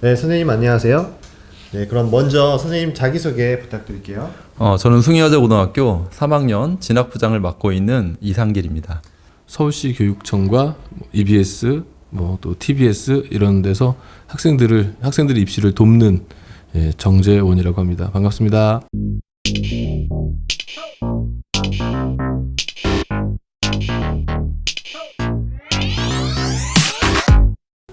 네, 선생님 안녕하세요. 네, 그럼 먼저 선생님 자기소개 부탁드릴게요. 어, 저는 숭이여자고등학교 3학년 진학부장을 맡고 있는 이상길입니다. 서울시 교육청과 뭐 EBS, 뭐 또 TBS 이런 데서 학생들을 학생들의 입시를 돕는 예, 정재원이라고 합니다. 반갑습니다.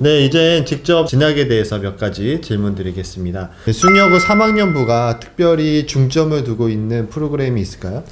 네, 이제 직접 진학에 대해서 몇 가지 질문 드리겠습니다. 네, 숭여고 3학년부가 특별히 중점을 두고 있는 프로그램이 있을까요?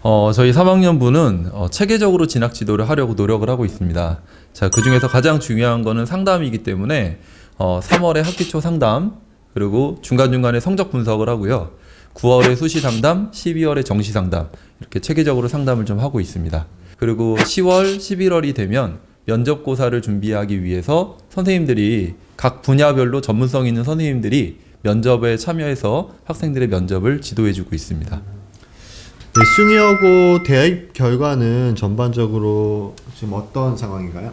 어, 저희 3학년부는 어, 체계적으로 진학 지도를 하려고 노력을 하고 있습니다. 자, 그 중에서 가장 중요한 거는 상담이기 때문에 어, 3월에 학기 초 상담, 그리고 중간중간에 성적 분석을 하고요. 9월에 수시 상담, 12월에 정시 상담, 이렇게 체계적으로 상담을 좀 하고 있습니다. 그리고 10월, 11월이 되면 면접고사를 준비하기 위해서 선생님들이 각 분야별로 전문성 있는 선생님들이 면접에 참여해서 학생들의 면접을 지도해주고 있습니다. 네, 숭여고 대입 결과는 전반적으로 지금 어떤 상황인가요?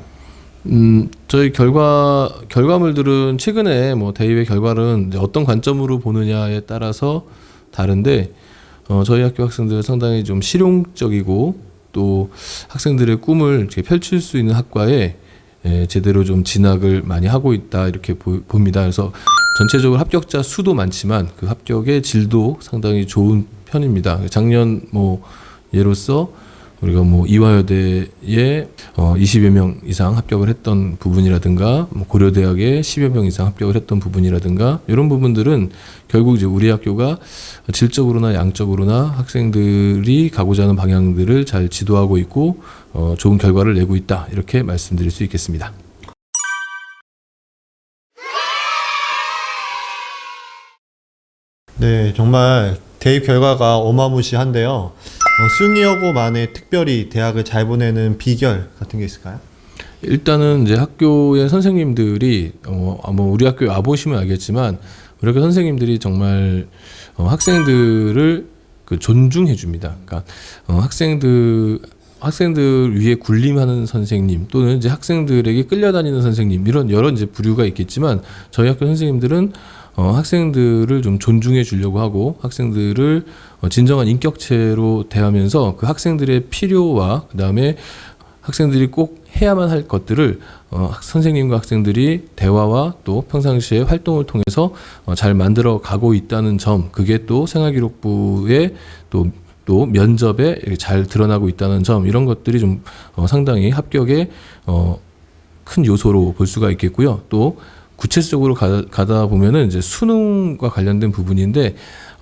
음, 저희 결과 결과물들은 최근에 뭐 대입의 결과는 이제 어떤 관점으로 보느냐에 따라서 다른데 어, 저희 학교 학생들 상당히 좀 실용적이고 또 학생들의 꿈을 펼칠 수 있는 학과에 예, 제대로 좀 진학을 많이 하고 있다 이렇게 보, 봅니다. 그래서 전체적으로 합격자 수도 많지만 그 합격의 질도 상당히 좋은 편입니다. 작년 뭐 예로서 우리가 뭐 이화여대에 어 20여 명 이상 합격을 했던 부분이라든가 뭐 고려대학에 10여 명 이상 합격을 했던 부분이라든가 이런 부분들은 결국 이제 우리 학교가 질적으로나 양적으로나 학생들이 가고자 하는 방향들을 잘 지도하고 있고 어 좋은 결과를 내고 있다 이렇게 말씀드릴 수 있겠습니다. 네, 정말 대입 결과가 어마무시한데요. 어, 숭여고만의 특별히 대학을 잘 보내는 비결 같은 게 있을까요? 일단은 이제 학교의 선생님들이 어, 아마 우리 학교에 와 보시면 알겠지만 우리 학교 선생님들이 정말 어, 학생들을 그 존중해 줍니다. 그러니까 어, 학생들 학생들 위에 군림하는 선생님 또는 이제 학생들에게 끌려다니는 선생님 이런 여러 이제 부류가 있겠지만 저희 학교 선생님들은 어, 학생들을 좀 존중해 주려고 하고 학생들을 어, 진정한 인격체로 대하면서 그 학생들의 필요와 그 다음에 학생들이 꼭 해야만 할 것들을 어, 학- 선생님과 학생들이 대화와 또 평상시에 활동을 통해서 어, 잘 만들어 가고 있다는 점 그게 또 생활기록부의 또, 또 면접에 잘 드러나고 있다는 점 이런 것들이 좀 어, 상당히 합격의 어, 큰 요소로 볼 수가 있겠고요. 또 구체적으로 가, 가다 보면은 이제 수능과 관련된 부분인데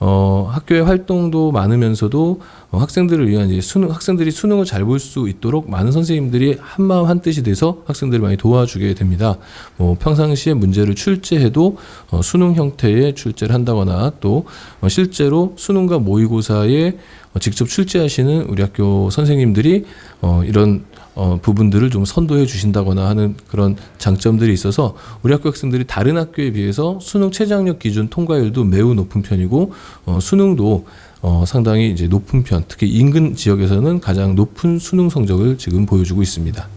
어, 학교의 활동도 많으면서도 어, 학생들을 위한 이제 수능 학생들이 수능을 잘 볼 수 있도록 많은 선생님들이 한 마음 한 뜻이 돼서 학생들을 많이 도와주게 됩니다. 뭐 평상시에 문제를 출제해도 어, 수능 형태의 출제를 한다거나 또 어, 실제로 수능과 모의고사에 어, 직접 출제하시는 우리 학교 선생님들이 어, 이런 어, 부분들을 좀 선도해 주신다거나 하는 그런 장점들이 있어서 우리 학교 학생들이 다른 학교에 비해서 수능 최저학력 기준 통과율도 매우 높은 편이고 어, 수능도 어, 상당히 이제 높은 편, 특히 인근 지역에서는 가장 높은 수능 성적을 지금 보여주고 있습니다.